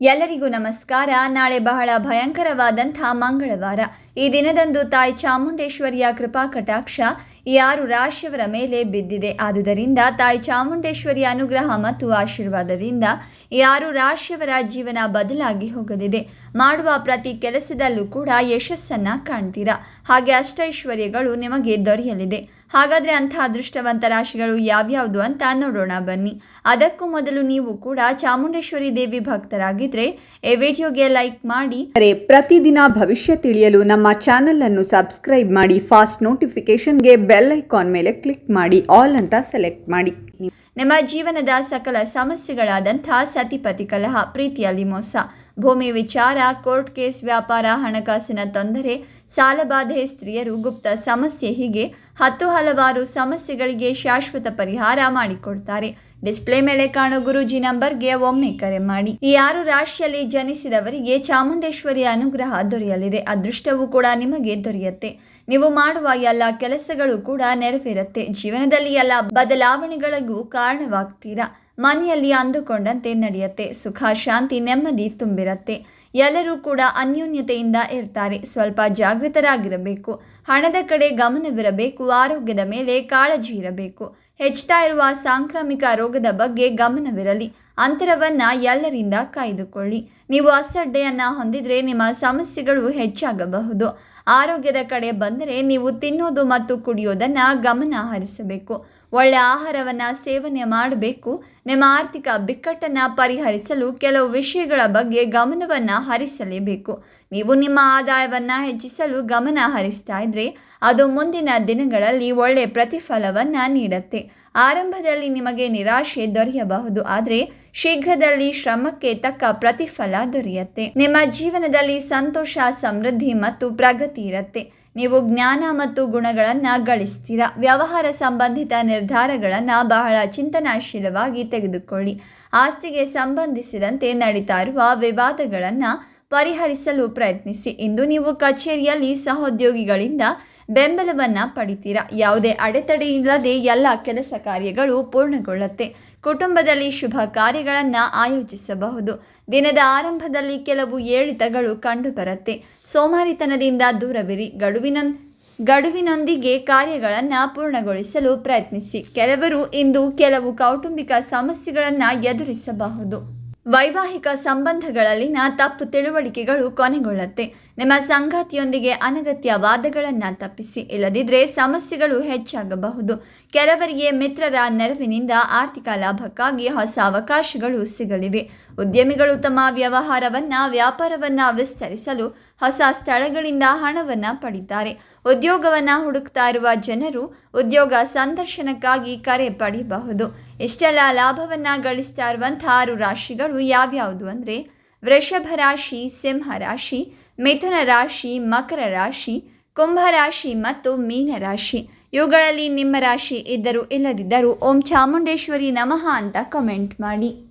ಎಲ್ಲರಿಗೂ ನಮಸ್ಕಾರ. ನಾಳೆ ಬಹಳ ಭಯಂಕರವಾದಂಥ ಮಂಗಳವಾರ. ಈ ದಿನದಂದು ತಾಯಿ ಚಾಮುಂಡೇಶ್ವರಿಯ ಕೃಪಾ ಕಟಾಕ್ಷ ಈ ಆರು ರಾಶಿಯವರ ಮೇಲೆ ಬಿದ್ದಿದೆ. ಆದುದರಿಂದ ತಾಯಿ ಚಾಮುಂಡೇಶ್ವರಿಯ ಅನುಗ್ರಹ ಮತ್ತು ಆಶೀರ್ವಾದದಿಂದ ಆರು ರಾಶಿಯವರ ಜೀವನ ಬದಲಾಗಿ ಹೋಗದಿದೆ. ಮಾಡುವ ಪ್ರತಿ ಕೆಲಸದಲ್ಲೂ ಕೂಡ ಯಶಸ್ಸನ್ನ ಕಾಣ್ತೀರಾ? ಹಾಗೆ ಅಷ್ಟೈಶ್ವರ್ಯಗಳು ನಿಮಗೆ ದೊರೆಯಲಿದೆ. ಹಾಗಾದರೆ ಅಂಥ ಅದೃಷ್ಟವಂತ ರಾಶಿಗಳು ಯಾವ್ಯಾವುದು ಅಂತ ನೋಡೋಣ ಬನ್ನಿ. ಅದಕ್ಕೂ ಮೊದಲು ನೀವು ಕೂಡ ಚಾಮುಂಡೇಶ್ವರಿ ದೇವಿ ಭಕ್ತರಾಗಿದ್ರೆ ಈ ವಿಡಿಯೋಗೆ ಲೈಕ್ ಮಾಡಿ. ಪ್ರತಿದಿನ ಭವಿಷ್ಯ ತಿಳಿಯಲು ನಮ್ಮ ಚಾನೆಲ್ ಅನ್ನು ಸಬ್ಸ್ಕ್ರೈಬ್ ಮಾಡಿ, ಫಾಸ್ಟ್ ನೋಟಿಫಿಕೇಶನ್ಗೆ ಬೆಲ್ ಐಕಾನ್ ಮೇಲೆ ಕ್ಲಿಕ್ ಮಾಡಿ, ಆಲ್ ಅಂತ ಸೆಲೆಕ್ಟ್ ಮಾಡಿ. ನಿಮ್ಮ ಜೀವನದ ಸಕಲ ಸಮಸ್ಯೆಗಳಾದಂಥ ಸತಿಪತಿ ಕಲಹ ಪ್ರೀತಿಯಲ್ಲಿ ಮೋಸ ಭೂಮಿ ವಿಚಾರ, ಕೋರ್ಟ್ ಕೇಸ್, ವ್ಯಾಪಾರ, ಹಣಕಾಸಿನ ತೊಂದರೆ ಸಾಲಬಾಧೆ ಸ್ತ್ರೀಯರು ಗುಪ್ತ ಸಮಸ್ಯೆ ಹೀಗೆ ಹತ್ತು ಹಲವಾರು ಸಮಸ್ಯೆಗಳಿಗೆ ಶಾಶ್ವತ ಪರಿಹಾರ ಮಾಡಿಕೊಡ್ತಾರೆ. ಡಿಸ್ಪ್ಲೇ ಮೇಲೆ ಕಾಣೋ ಗುರೂಜಿ ನಂಬರ್ಗೆ ಒಮ್ಮೆ ಕರೆ ಮಾಡಿ. ಈ ಆರು ರಾಶಿಯಲ್ಲಿ ಜನಿಸಿದವರಿಗೆ ಚಾಮುಂಡೇಶ್ವರಿಯ ಅನುಗ್ರಹ ದೊರೆಯಲಿದೆ. ಅದೃಷ್ಟವೂ ಕೂಡ ನಿಮಗೆ ದೊರೆಯುತ್ತೆ. ನೀವು ಮಾಡುವ ಎಲ್ಲ ಕೆಲಸಗಳು ಕೂಡ ನೆರವೇರುತ್ತೆ. ಜೀವನದಲ್ಲಿ ಎಲ್ಲ ಬದಲಾವಣೆಗಳಿಗೂ ಕಾರಣವಾಗ್ತೀರಾ? ಮನೆಯಲ್ಲಿ ಅಂದುಕೊಂಡಂತೆ ನಡೆಯುತ್ತೆ. ಸುಖ, ಶಾಂತಿ, ನೆಮ್ಮದಿ ತುಂಬಿರತ್ತೆ. ಎಲ್ಲರೂ ಕೂಡ ಅನ್ಯೋನ್ಯತೆಯಿಂದ ಇರ್ತಾರೆ. ಸ್ವಲ್ಪ ಜಾಗೃತರಾಗಿರಬೇಕು. ಹಣದ ಕಡೆ ಗಮನವಿರಬೇಕು. ಆರೋಗ್ಯದ ಮೇಲೆ ಕಾಳಜಿ ಇರಬೇಕು. ಹೆಚ್ಚುತ್ತಾ ಇರುವ ಸಾಂಕ್ರಾಮಿಕ ರೋಗದ ಬಗ್ಗೆ ಗಮನವಿರಲಿ. ಅಂತರವನ್ನ ಎಲ್ಲರಿಂದ ಕಾಯ್ದುಕೊಳ್ಳಿ. ನೀವು ಅಸಡ್ಡೆಯನ್ನ ಹೊಂದಿದ್ರೆ ನಿಮ್ಮ ಸಮಸ್ಯೆಗಳು ಹೆಚ್ಚಾಗಬಹುದು. ಆರೋಗ್ಯದ ಕಡೆ ಬಂದರೆ ನೀವು ತಿನ್ನೋದು ಮತ್ತು ಕುಡಿಯೋದನ್ನು ಗಮನ ಹರಿಸಬೇಕು. ಒಳ್ಳೆ ಆಹಾರವನ್ನು ಸೇವನೆ ಮಾಡಬೇಕು. ನಿಮ್ಮ ಆರ್ಥಿಕ ಬಿಕ್ಕಟ್ಟನ್ನು ಪರಿಹರಿಸಲು ಕೆಲವು ವಿಷಯಗಳ ಬಗ್ಗೆ ಗಮನವನ್ನು ಹರಿಸಲೇಬೇಕು. ನೀವು ನಿಮ್ಮ ಆದಾಯವನ್ನು ಹೆಚ್ಚಿಸಲು ಗಮನ ಹರಿಸ್ತಾ ಇದ್ರೆ ಅದು ಮುಂದಿನ ದಿನಗಳಲ್ಲಿ ಒಳ್ಳೆ ಪ್ರತಿಫಲವನ್ನು ನೀಡುತ್ತೆ. ಆರಂಭದಲ್ಲಿ ನಿಮಗೆ ನಿರಾಶೆ ದೊರೆಯಬಹುದು, ಆದರೆ ಶೀಘ್ರದಲ್ಲಿ ಶ್ರಮಕ್ಕೆ ತಕ್ಕ ಪ್ರತಿಫಲ ದೊರೆಯುತ್ತೆ. ನಿಮ್ಮ ಜೀವನದಲ್ಲಿ ಸಂತೋಷ, ಸಮೃದ್ಧಿ ಮತ್ತು ಪ್ರಗತಿ ಇರುತ್ತೆ ನೀವು ಜ್ಞಾನ ಮತ್ತು ಗುಣಗಳನ್ನು ಗಳಿಸ್ತೀರ. ವ್ಯವಹಾರ ಸಂಬಂಧಿತ ನಿರ್ಧಾರಗಳನ್ನು ಬಹಳ ಚಿಂತನಾಶೀಲವಾಗಿ ತೆಗೆದುಕೊಳ್ಳಿ. ಆಸ್ತಿಗೆ ಸಂಬಂಧಿಸಿದಂತೆ ನಡೀತಾ ಇರುವ ವಿವಾದಗಳನ್ನು ಪರಿಹರಿಸಲು ಪ್ರಯತ್ನಿಸಿ. ಇಂದು ನೀವು ಕಚೇರಿಯಲ್ಲಿ ಸಹೋದ್ಯೋಗಿಗಳಿಂದ ಬೆಂಬಲವನ್ನು ಪಡಿತೀರಾ? ಯಾವುದೇ ಅಡೆತಡೆ ಇಲ್ಲದೆ ಎಲ್ಲ ಕೆಲಸ ಕಾರ್ಯಗಳು ಪೂರ್ಣಗೊಳ್ಳುತ್ತೆ. ಕುಟುಂಬದಲ್ಲಿ ಶುಭ ಕಾರ್ಯಗಳನ್ನು ಆಯೋಜಿಸಬಹುದು. ದಿನದ ಆರಂಭದಲ್ಲಿ ಕೆಲವು ಏಳಿತಗಳು ಕಂಡುಬರುತ್ತೆ. ಸೋಮಾರಿತನದಿಂದ ದೂರವಿರಿ. ಗಡುವಿನ ಗಡುವಿನೊಂದಿಗೆ ಕಾರ್ಯಗಳನ್ನು ಪೂರ್ಣಗೊಳಿಸಲು ಪ್ರಯತ್ನಿಸಿ. ಕೆಲವರು ಇಂದು ಕೆಲವು ಕೌಟುಂಬಿಕ ಸಮಸ್ಯೆಗಳನ್ನು ಎದುರಿಸಬಹುದು. ವೈವಾಹಿಕ ಸಂಬಂಧಗಳಲ್ಲಿನ ತಪ್ಪು ತಿಳುವಳಿಕೆಗಳು ಕೊನೆಗೊಳ್ಳುತ್ತೆ. ನಿಮ್ಮ ಸಂಗಾತಿಯೊಂದಿಗೆ ಅನಗತ್ಯ ವಾದಗಳನ್ನು ತಪ್ಪಿಸಿ ಇಲ್ಲದಿದ್ದರೆ ಸಮಸ್ಯೆಗಳು ಹೆಚ್ಚಾಗಬಹುದು. ಕೆಲವರಿಗೆ ಮಿತ್ರರ ನೆರವಿನಿಂದ ಆರ್ಥಿಕ ಲಾಭಕ್ಕಾಗಿ ಹೊಸ ಅವಕಾಶಗಳು ಸಿಗಲಿವೆ. ಉದ್ಯಮಿಗಳು ತಮ್ಮ ವ್ಯವಹಾರವನ್ನು, ವ್ಯಾಪಾರವನ್ನು ವಿಸ್ತರಿಸಲು ಹೊಸ ಸ್ಥಳಗಳಿಂದ ಹಣವನ್ನು ಪಡಿತಾರೆ. ಉದ್ಯೋಗವನ್ನು ಹುಡುಕ್ತಾ ಇರುವ ಜನರು ಉದ್ಯೋಗ ಸಂದರ್ಶನಕ್ಕಾಗಿ ಕರೆ ಪಡೆಯಬಹುದು ಇಷ್ಟೆಲ್ಲ ಲಾಭವನ್ನು ಗಳಿಸ್ತಾ ಇರುವಂಥ ಆರು ರಾಶಿಗಳು ಯಾವ್ಯಾವುದು ಅಂದರೆ ವೃಷಭ ರಾಶಿ, ಸಿಂಹ ರಾಶಿ, ಮಿಥುನ ರಾಶಿ, ಮಕರ ರಾಶಿ, ಕುಂಭ ರಾಶಿ ಮತ್ತು ಮೀನ ರಾಶಿ. ಇವುಗಳಲ್ಲಿ ನಿಮ್ಮ ರಾಶಿ ಇದ್ದರೂ ಇಲ್ಲದಿದ್ದರೂ ಓಂ ಚಾಮುಂಡೇಶ್ವರಿ ನಮಃ ಅಂತ ಕಮೆಂಟ್ ಮಾಡಿ.